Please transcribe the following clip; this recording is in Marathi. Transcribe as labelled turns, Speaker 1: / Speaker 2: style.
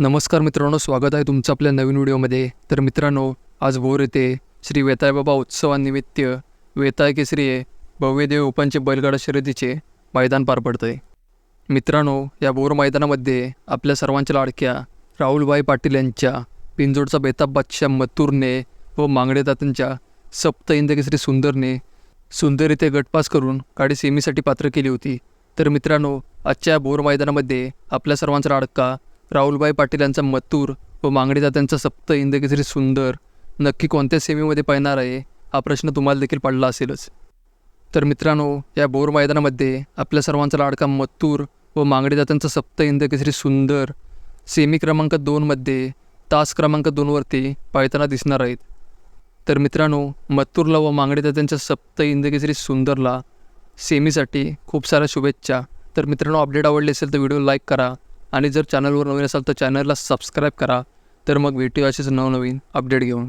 Speaker 1: नमस्कार मित्रांनो स्वागत आहे तुमचं आपल्या नवीन व्हिडिओमध्ये. तर मित्रांनो आज भोर येथे श्री वेताळबाबा उत्सवानिमित्त वेताय केसरी भव्यदेव ओपनचे बैलगाडा शर्यतीचे मैदान पार पडतंय. मित्रांनो या भोर मैदानामध्ये आपल्या सर्वांच्या लाडक्या राहुलभाई पाटील यांच्या पिंजोडचा बेताब बादशाह मथुरने व मांगडे दातांच्या सप्त इंदकेसरी सुंदरने सुंदर गटपास करून गाडी सेमीसाठी पात्र केली होती. तर मित्रांनो आजच्या या मैदानामध्ये आपल्या सर्वांचा लाडका राहुलभाई पाटील यांचा मथुर व मांगडेदात्यांचा सप्त इंदकेसरी सुंदर नक्की कोणत्या सेमीमध्ये पाहणार आहे हा प्रश्न तुम्हाला देखील पडला असेलच. तर मित्रांनो या बोर मैदानामध्ये आपल्या सर्वांचा लाडका मत्तूर व मांगडे दात्यांचा सप्त इंदकेसरी सुंदर सेमी क्रमांक दोनमध्ये तास क्रमांक दोनवरती पाळताना दिसणार आहेत. तर मित्रांनो मत्तूरला व मांगडेदात्यांच्या सप्त इंदकेसरी सुंदरला सेमीसाठी खूप साऱ्या शुभेच्छा. तर मित्रांनो अपडेट आवडले असेल तर व्हिडिओ लाईक करा आणि जर चॅनलवर नवीन असाल तर चॅनलला सबस्क्राईब करा. तर मग भेटू असेच नवनवीन अपडेट घेऊन.